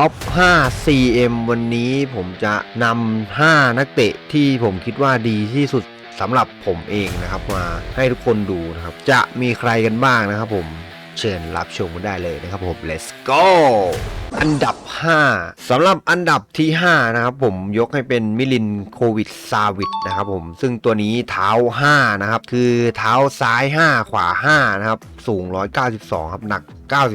ท็อป 5 CM วันนี้ผมจะนำ 5 นักเตะที่ผมคิดว่าดีที่สุดสำหรับผมเองนะครับ มาให้ทุกคนดูนะครับ จะมีใครกันบ้างนะครับผม เชิญรับชมกันได้เลยนะครับผม let's go อันดับ 5สำหรับอันดับที่ 5 นะครับผมยกให้เป็นมิลินโควิดซาวิดนะครับผมซึ่งตัวนี้เท้า 5 นะครับ คือเท้าซ้าย 5 ขวา 5 นะครับ สูง 192 ครับ หนัก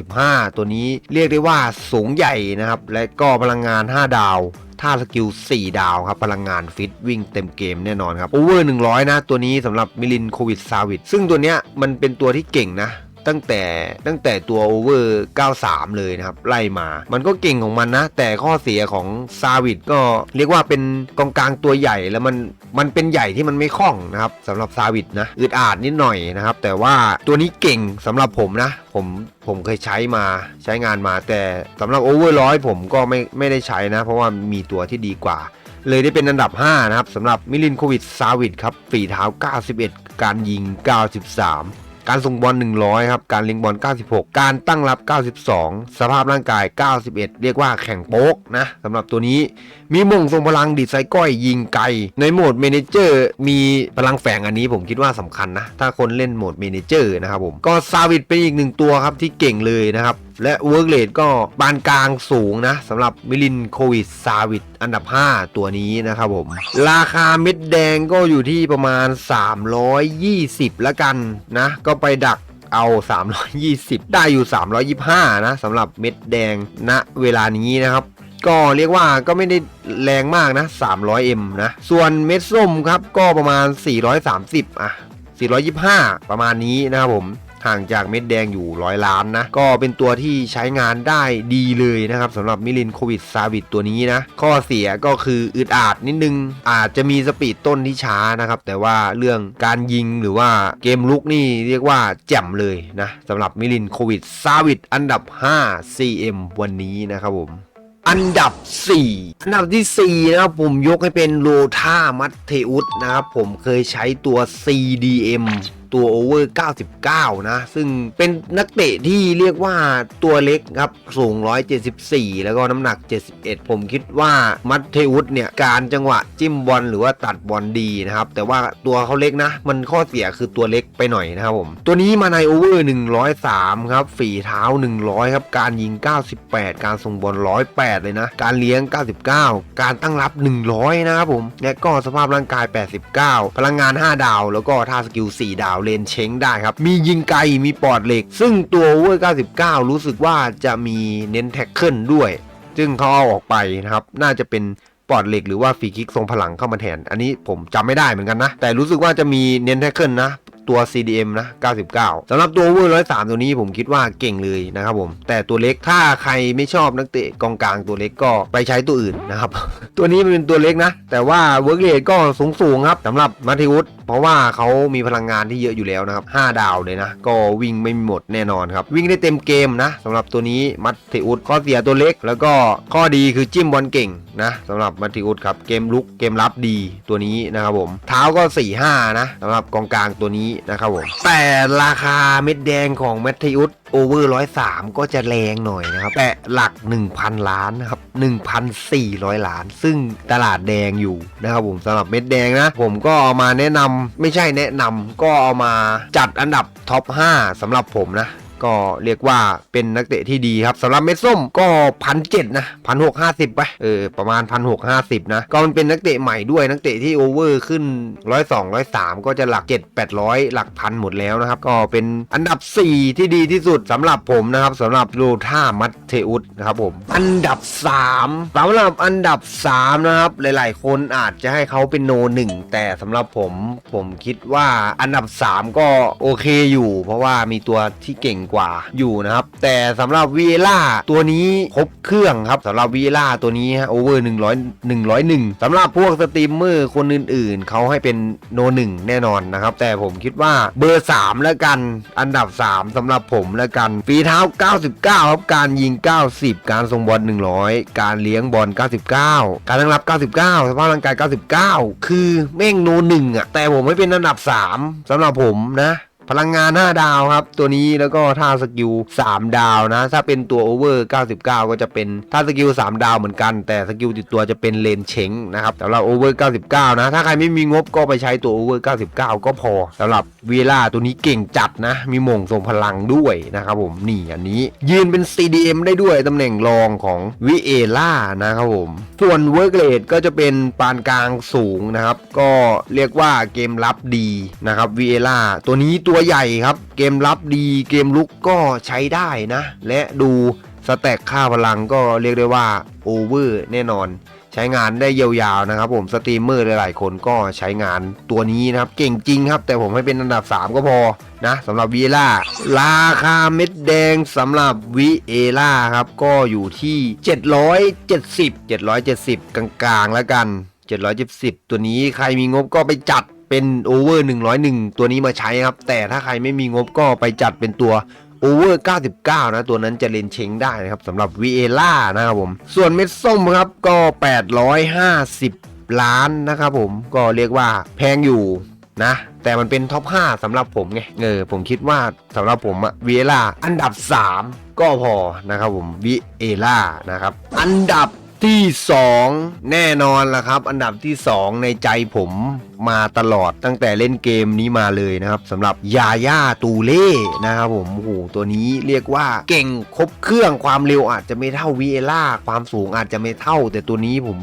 95 ตัวนี้เรียกได้ว่าสูงใหญ่นะครับ และก็พลังงาน 5 ดาวท่าสกิล 4 ดาวครับ พลังงานฟิตวิ่งเต็มเกมแน่นอนครับโอเวอร์100 นะ ตัวนี้สำหรับมิลินโควิดซาวิดซึ่งตัวเนี้ยมันเป็นตัวที่เก่งนะ ตั้งแต่ตั้งแต่ตัวโอเวอร์ 93 เลยนะครับ ไล่มา มันก็เก่งของมันนะ แต่ข้อเสียของซาวิดก็เรียกว่าเป็นกองกลางตัวใหญ่แล้วมันมันเป็นใหญ่ที่มันไม่คล่องนะครับสำหรับซาวิดนะอึดอาดนิดหน่อยนะครับ แต่ว่าตัวนี้เก่งสำหรับผมนะ ผมผมเคยใช้มาใช้งานมา แต่สำหรับโอเวอร์ร้อยผมก็ไม่ไม่ได้ใช้นะ เพราะว่ามีตัวที่ดีกว่าเลยได้เป็นอันดับ 5 นะครับสำหรับมิลินโควิดซาวิดครับฝีเท้า 91 การยิง 93 การส่งบอล 100 ครับ การลิงบอล 96 การตั้งรับ 92 สภาพร่างกาย 91 เรียกว่าแข่งโป๊กนะสำหรับตัวนี้ มีมงทรงพลังดีดไซก้อยยิงไกล ในโหมดเมนเจอร์มีพลังแฝงอันนี้ผมคิดว่าสำคัญนะ ถ้าคนเล่นโหมดเมนเจอร์นะครับผม ก็ซาวิดเป็นอีกหนึ่งตัวครับที่เก่งเลยนะครับ และเวิร์กเลดก็ปานกลางสูงนะสำหรับมิลินโควิดซาวิดอันดับ 5 ตัวนี้นะครับผม ราคาเม็ดแดงก็อยู่ที่ประมาณ 320ล้วกันนะ ก็ไปดักเอา 320 ได้อยู่ 325 นะสำหรับเม็ดแดงณเวลานี้นะครับ ก็เรียกว่าก็ไม่ได้แรงมากนะ 300M นะ ส่วนเม็ดส้มครับก็ประมาณ 430 อะ 425 ประมาณนี้นะครับผม ห่างจากเม็ดแดงอยู่ร้อยล้านนะ ก็เป็นตัวที่ใช้งานได้ดีเลยนะครับสำหรับมิลินโควิดซาวิดตัวนี้นะ ข้อเสียก็คืออึดอาดนิดนึง อาจจะมีสปีดต้นที่ช้านะครับ แต่ว่าเรื่องการยิงหรือว่าเกมลุกนี่เรียกว่าแจ่มเลยนะสำหรับมิลินโควิดซาวิดอันดับ 5 CM วันนี้นะครับผมอันดับ 4 อันดับทีสี่4 นะครับผมยกให้เป็นโลธามัตเทอุสนะครับ ผมเคยใช้ตัว CDM ตัวโอเวอร์ 99 นะ ซึ่งเป็นนักเตะที่เรียกว่าตัวเล็กครับ สูง 174 แล้วก็น้ำหนัก 71 ผมคิดว่ามัตเทอุสเนี่ย การจังหวะจิ้มบอลหรือว่าตัดบอลดีนะครับ แต่ว่าตัวเขาเล็กนะ มันข้อเสียคือตัวเล็กไปหน่อยนะครับผม ตัวนี้มาในโอเวอร์ 103 ครับ ฝีเท้า 100 ครับ การยิง 98 การส่งบอล 108 เลยนะ การเลี้ยง 99 การตั้งรับ 100 นะครับผม และก็สภาพร่างกาย 89 พลังงาน 5 ดาว แล้วก็ท่าสกิล 4 ดาวเลนเช้งได้ครับ มียิงไกลมีปอดเหล็ก ซึ่งตัวเวอร์99 รู้สึกว่าจะมีเน้นแท็กเกิลด้วย ซึ่งเขาเอาออกไปนะครับ น่าจะเป็น ปอดเหล็กหรือว่าฟรีคิกทรงพลังเข้ามาแทน อันนี้ผมจำไม่ได้เหมือนกันนะ แต่รู้สึกว่าจะมีเน้นแท็กเกิลนะตัว CDM นะ 99สำหรับตัวเวอร์103 ตัวนี้ผมคิดว่าเก่งเลยนะครับผม แต่ตัวเล็กถ้าใครไม่ชอบนักเตะกองกลางตัวเล็กก็ไปใช้ตัวอื่นนะครับ ตัวนี้มันเป็นตัวเล็กนะ แต่ว่าเวิร์กเรทก็สูงสูงครับสำหรับมาทิอุสเพราะว่าเขามีพลังงานที่เยอะอยู่แล้วนะครับ 5 ดาวเลยนะ ก็วิ่งไม่หมดแน่นอนครับ วิ่งได้เต็มเกมนะสำหรับตัวนี้มัตเทอุสข้อเสียตัวเล็ก แล้วก็ข้อดีคือจิ้มบอลเก่งนะสำหรับมัตเทอุสครับเกมลุกเกมรับดีตัวนี้นะครับผมเท้าก็4-5นะสำหรับกองกลางตัวนี้นะครับผมแต่ราคาเม็ดแดงของมทธิอุสโอเวอร์103ก็จะแรงหน่อยนะครับแต่หลัก 1,000 ล้านนะครับ1,400 ล้าน ซึ่งตลาดแดงอยู่นะครับผมสำหรับเม็ดแดงนะ ผมก็เอามาแนะนำไม่ใช่แนะนำก็เอามาจัดอันดับท็อป 5สำหรับผมนะ ก็เรียกว่าเป็นนักเตะที่ดีครับสำหรับเม็ดส้มก็พันเจ็ดนะพันหกห้าสิบไปเออประมาณพันหกห้าสิบนะ ก็มันเป็นนักเตะใหม่ด้วยนักเตะที่โอเวอร์ขึ้นร้อยสองร้อยสามก็จะหลักเจ็ดแปดร้อยหลักพันหมดแล้วนะครับ ก็เป็นอันดับ4ที่ดีที่สุดสำหรับผมนะครับสำหรับโลท่ามัตเทอุสนะครับผม อันดับ3สำหรับอันดับ3นะครับหลาย ๆ คนอาจจะให้เขาเป็นโนหนึ่งแต่สำหรับผมผมคิดว่าอันดับ3ก็โอเคอยู่ เพราะว่ามีตัวที่เก่งกว่าอยู่นะครับ แต่สำหรับวีล่าตัวนี้ครบเครื่องครับสำหรับวีล่าตัวนี้โอเวอร์100 101สำหรับพวกสตรีมเมอร์คนอื่นๆ เขาให้เป็นโนหนึ่งแน่นอนนะครับ แต่ผมคิดว่าเบอร์ 3 แล้วกัน อันดับ 3สำหรับผมแล้วกัน ฝีเท้า 99 ครับ การยิง 90 การส่งบอล 100 การเลี้ยงบอล 99 การตั้งรับ 99 สภาพร่างกาย 99 คือแม่งโนหนึ่งอะแต่ผมไม่เป็นอันดับ 3สำหรับผมนะ พลังงาน 5 ดาวครับ ตัวนี้แล้วก็ท่าสกิล 3 ดาวนะ ถ้าเป็นตัวโอเวอร์ 99 ก็จะเป็นท่าสกิล 3 ดาวเหมือนกัน แต่สกิลติดตัวจะเป็นเลนเชงนะครับสำหรับโอเวอร์ 99 นะ ถ้าใครไม่มีงบก็ไปใช้ตัวโอเวอร์ 99 ก็พอสำหรับเวล่าตัวนี้เก่งจัดนะ มีมงทรงพลังด้วยนะครับผม นี่อันนี้ ยืนเป็น CDM ได้ด้วยตำแหน่งรองของวิเอล่านะครับผม ส่วนเวิร์กเลดก็จะเป็นปานกลางสูงนะครับ ก็เรียกว่าเกมรับดีนะครับวิเอล่าตัวนี้ตัวัวใหญ่ครับ เกมรับดีเกมลุกก็ใช้ได้นะ และดูสแต็กค่าพลังก็เรียกได้ว่าโอเวอร์แน่นอน ใช้งานได้ยาวๆนะครับ ผมสตรีมเมอร์หลายๆคนก็ใช้งานตัวนี้นะครับ เก่งจริงครับ แต่ผมให้เป็นอันดับ 3 ก็พอนะสำหรับวิเอล่าราคาเม็ดแดงสำหรับวิเอล่าครับ ก็อยู่ที่ 770 770 กลางๆแล้วกัน 770 ตัวนี้ใครมีงบก็ไปจัด เป็นโอเวอร์101 ตัวนี้มาใช้ครับ แต่ถ้าใครไม่มีงบก็ไปจัดเป็นตัวโอเวอร์ 99 นะ ตัวนั้นจะเลนเชงได้นะครับสำหรับวีเอล่านะครับผม ส่วนเม็ดส้มครับก็ 850 ล้านนะครับผมก็เรียกว่าแพงอยู่นะ แต่มันเป็นท็อป 5สำหรับผมไงเออผมคิดว่าสำหรับผมอะวีเอล่าอันดับ 3 ก็พอนะครับผมวีเอล่านะครับ อันดับ ที่ 2 แน่นอนละครับ อันดับที่ 2 ในใจผมมาตลอดตั้งแต่เล่นเกมนี้มาเลยนะครับสำหรับยาย่าตูเล่นะครับผมโอ้โหตัวนี้เรียกว่าเก่งครบเครื่องความเร็วอาจจะไม่เท่าวีเอล่าความสูงอาจจะไม่เท่า แต่ตัวนี้ผม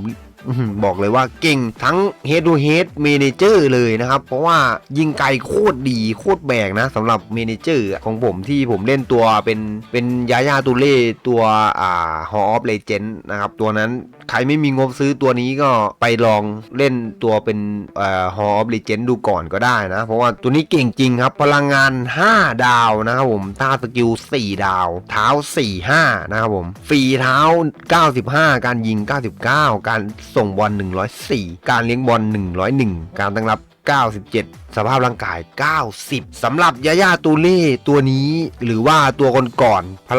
บอกเลยว่าเก่งทั้ง Head to Head Manager เลยนะครับ เพราะว่ายิงไกลโคตรดีโคตรแบกนะสำหรับ Manager ของผมที่ผมเล่นตัวเป็นเป็นยายาตูเล่ตัวอ่า Hall of Legend นะครับ ตัวนั้น ใครไม่มีงบซื้อตัวนี้ก็ไปลองเล่นตัวเป็นเอ่อ Hall of Legend ดูก่อนก็ได้นะ เพราะว่าตัวนี้เก่งจริงครับ พลังงาน 5 ดาวนะครับผมท่าสกิล 4 ดาว เท้า 4 5 นะครับผมฟรีเท้า 95 การยิง 99 การส่งบอล104 การเลี้ยงบอล101 การตั้งรับ 97 สภาพร่างกาย 90สำหรับยาย่าตูเล่ตัวนี้หรือว่าตัวคนก่อนพ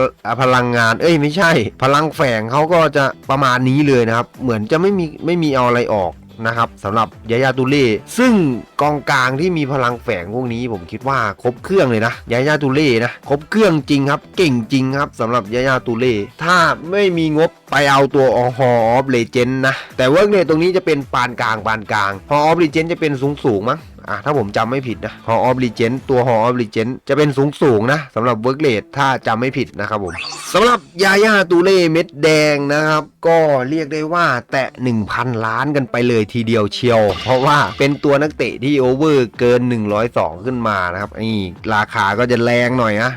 พลังงาน เอ้ยไม่ใช่ พลังแฝงเขาก็จะประมาณนี้เลยนะครับ เหมือนจะไม่มีไม่มีเอาอะไรออก นะครับสำหรับยายาตูเล่ซึ่งกองกลางที่มีพลังแฝงพวกนี้ผมคิดว่าครบเครื่องเลยนะยายาตูเล่นะครบเครื่องจริงครับ เก่งจริงครับสำหรับยายาตูเล่ถ้าไม่มีงบไปเอาตัวอฮออฟเลเจนนะ แต่เวิร์กเนี่ยตรงนี้จะเป็นปานกลางปานกลางฮอออฟเลเจนจะเป็นสูงสูงมั้งอะถ้าผมจำไม่ผิดนะฮอออฟลีเจนตัวฮอออฟลีเจนจะเป็นสูงสูงนะสำหรับเวิร์กเลทถ้าจำไม่ผิดนะครับผมสำหรับยาย่าตูเล่เม็ดแดงนะครับก็เรียกได้ว่าแตะ 1,000 ล้านกันไปเลยทีเดียวเชียว เพราะว่าเป็นตัวนักเตะที่โอเวอร์เกิน 102 ขึ้นมานะครับนี่ราคาก็จะแรงหน่อยนะ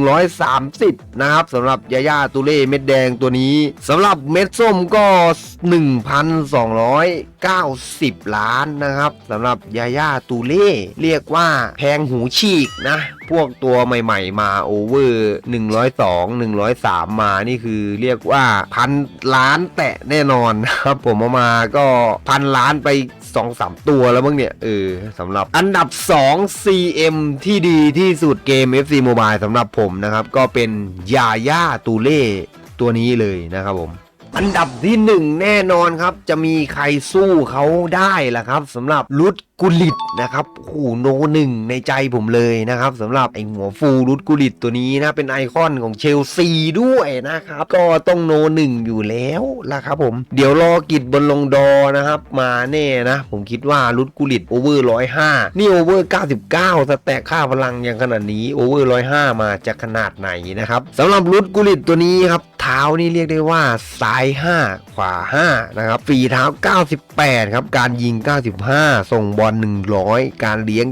1,130 นะครับสำหรับยาย่าตูเล่เม็ดแดงตัวนี้สำหรับเม็ดส้มก็ 1,290 ล้านนะครับสำหรับยาย่าตูเล่เรียกว่าแพงหูฉีกนะ พวกตัวใหม่ๆ มาโอเวอร์102 103 มานี่คือเรียกว่าพันล้านแตะแน่นอนนะครับผมเอามาก็พันล้านไป2 3ตัวแล้วมั้งเนี่ยเออสำหรับอันดับ 2 CM ที่ดีที่สุดเกม FC Mobile สำหรับผมนะครับ ก็เป็นยาย่าตูเล่ตัวนี้เลยนะครับผมอันดับที่หนึ่งแน่นอนครับ จะมีใครสู้เขาได้ล่ะครับสำหรับรุด กุลิตนะครับโอ้โหโนหนึ่งในใจผมเลยนะครับสำหรับไอ้หัวฟูรุดกุลิตตัวนี้นะ เป็นไอคอนของเชลซีด้วยนะครับ ก็ต้องโนหนึ่งอยู่แล้วล่ะครับผม เดี๋ยวรอกิจบนลงดอนะครับ มาแน่นะ ผมคิดว่ารุดกุลิตโอเวอร์ร้อยห้านี่โอเวอร์เก้าสิบเก้าสแต็กค่าพลังอย่างขนาดนี้โอเวอร์ร้อยห้ามาจะขนาดไหนนะครับสำหรับรุดกุลิตตัวนี้ครับเท้านี่เรียกได้ว่าซ้าย 5 ขวา 5 นะครับฝีเท้า 98 ครับ การยิง 95 ส่งบอล100 การเลี้ยง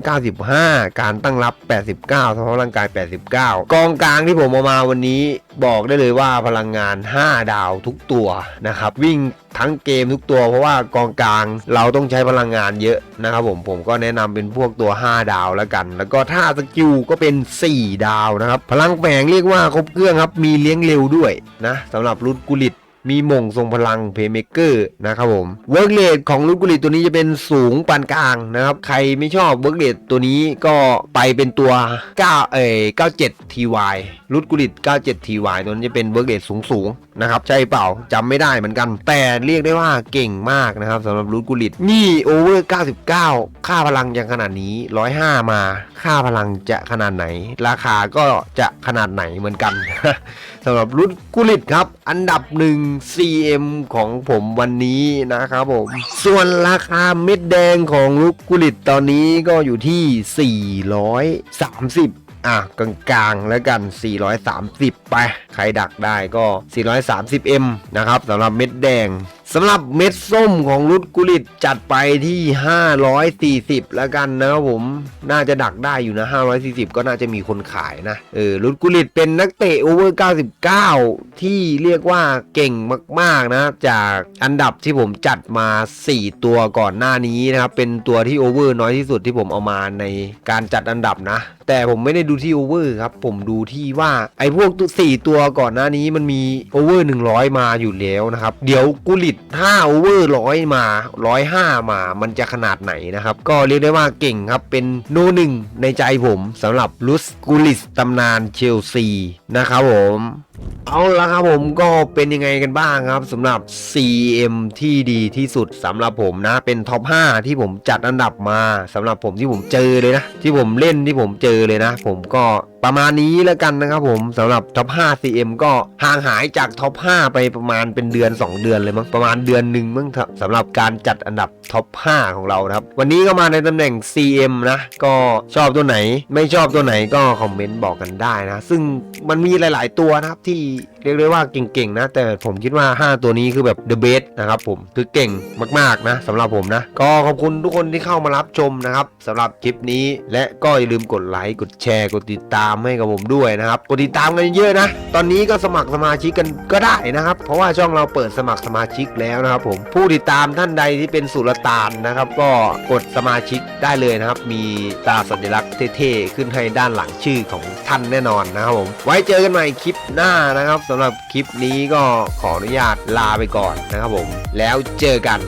95 การตั้งรับ 89สภาพร่างกาย 89 กองกลางที่ผมเอามาวันนี้บอกได้เลยว่าพลังงาน 5 ดาวทุกตัวนะครับ วิ่งทั้งเกมทุกตัวเพราะว่ากองกลางเราต้องใช้พลังงานเยอะนะครับผมผมก็แนะนำเป็นพวกตัว 5 ดาวแล้วกัน แล้วก็ท่าสกิลก็เป็น 4 ดาวนะครับ พลังแฝงเรียกว่าครบเครื่องครับ มีเลี้ยงเร็วด้วยนะสำหรับรุดกุลิต มีหม่งทรงพลังเพย์เมเกอร์นะครับผมเวิร์กเลดของรุดกุลิตตัวนี้จะเป็นสูงปานกลางนะครับ ใครไม่ชอบเวิร์กเลดตัวนี้ก็ไปเป็นตัว 9 เอ่ย97 TY รุดกุลิต97 TY ตัวนี้จะเป็นเวิร์กเลดสูงสูง นะครับใช่เปล่าจำไม่ได้เหมือนกัน แต่เรียกได้ว่าเก่งมากนะครับสำหรับรูทกุลิตนี่โอเวอร์ 99 ค่าพลังยังขนาดนี้ 105 มา ค่าพลังจะขนาดไหน ราคาก็จะขนาดไหนเหมือนกันสำหรับรุ่นกุลิตครับ อันดับหนึ่ง CM ของผมวันนี้นะครับผมส่วนราคาเม็ดแดงของลูกกุลิตตอนนี้ก็อยู่ที่ 430 อะกลางๆแล้วกัน 430 ไป ใครดักได้ก็ 430M นะครับสำหรับเม็ดแดง สำหรับเม็ดส้มของรุดกุลิตจัดไปที่ 540 แล้วกันนะครับผมน่าจะดักได้อยู่นะ 540 ก็น่าจะมีคนขายนะเออรุดกุลิตเป็นนักเตะโอเวอร์ 99 ที่เรียกว่าเก่งมากๆนะ จากอันดับที่ผมจัดมา 4 ตัวก่อนหน้านี้นะครับ เป็นตัวที่โอเวอร์น้อยที่สุดที่ผมเอามาในการจัดอันดับนะ แต่ผมไม่ได้ดูที่โอเวอร์ครับ ผมดูที่ว่าไอ้พวกตัวสี่ตัวก่อนหน้านี้มันมีโอเวอร์100 มาอยู่แล้วนะครับเดี๋ยวกุลิตถ้าโอเวอร์ร้อยมา 105 มา มันจะขนาดไหนนะครับ ก็เรียกได้ว่าเก่งครับ เป็นโนหนึ่งในใจผมสำหรับลุสกุลิสตำนานเชลซีนะครับผมเอาละครับผมก็เป็นยังไงกันบ้างครับสำหรับ CM ที่ดีที่สุดสำหรับผมนะ เป็นท็อป 5 ที่ผมจัดอันดับมาสำหรับผมที่ผมเจอเลยนะ ที่ผมเล่นที่ผมเจอเลยนะ ผมก็ประมาณนี้แล้วกันนะครับผมสำหรับท็อป 5 CM ก็ห่างหายจากท็อป 5 ไปประมาณเป็นเดือน 2 เดือนเลยมั้งประมาณเดือนหนึ่งมั้งสำหรับการจัดอันดับท็อป 5 ของเราครับ วันนี้ก็มาในตำแหน่ง CM นะ ก็ชอบตัวไหน ไม่ชอบตัวไหนก็คอมเมนต์บอกกันได้นะ ซึ่งมันมีหลาย ๆ ตัวนะครับที่เรียกได้ว่าเก่งๆนะ แต่ผมคิดว่า 5 ตัวนี้คือแบบ the best นะครับผมคือเก่งมากๆนะสำหรับผมนะ ก็ขอบคุณทุกคนที่เข้ามารับชมนะครับสำหรับคลิปนี้ และก็อย่าลืมกดไลค์กดแชร์กดติดตามให้กับผมด้วยนะครับกดติดตามกันเยอะๆนะ ตอนนี้ก็สมัครสมาชิกกันก็ได้นะครับ เพราะว่าช่องเราเปิดสมัครสมาชิกแล้วนะครับผมผู้ติดตามท่านใดที่เป็นสุลต่านนะครับ ก็กดสมาชิกได้เลยนะครับ มีตาสัญลักษณ์เท่ๆขึ้นให้ด้านหลังชื่อของท่านแน่นอนนะครับผมไว้เจอกันใหม่คลิปหน้านะครับสำหรับคลิปนี้ก็ขออนุญาตลาไปก่อนนะครับผม แล้วเจอกัน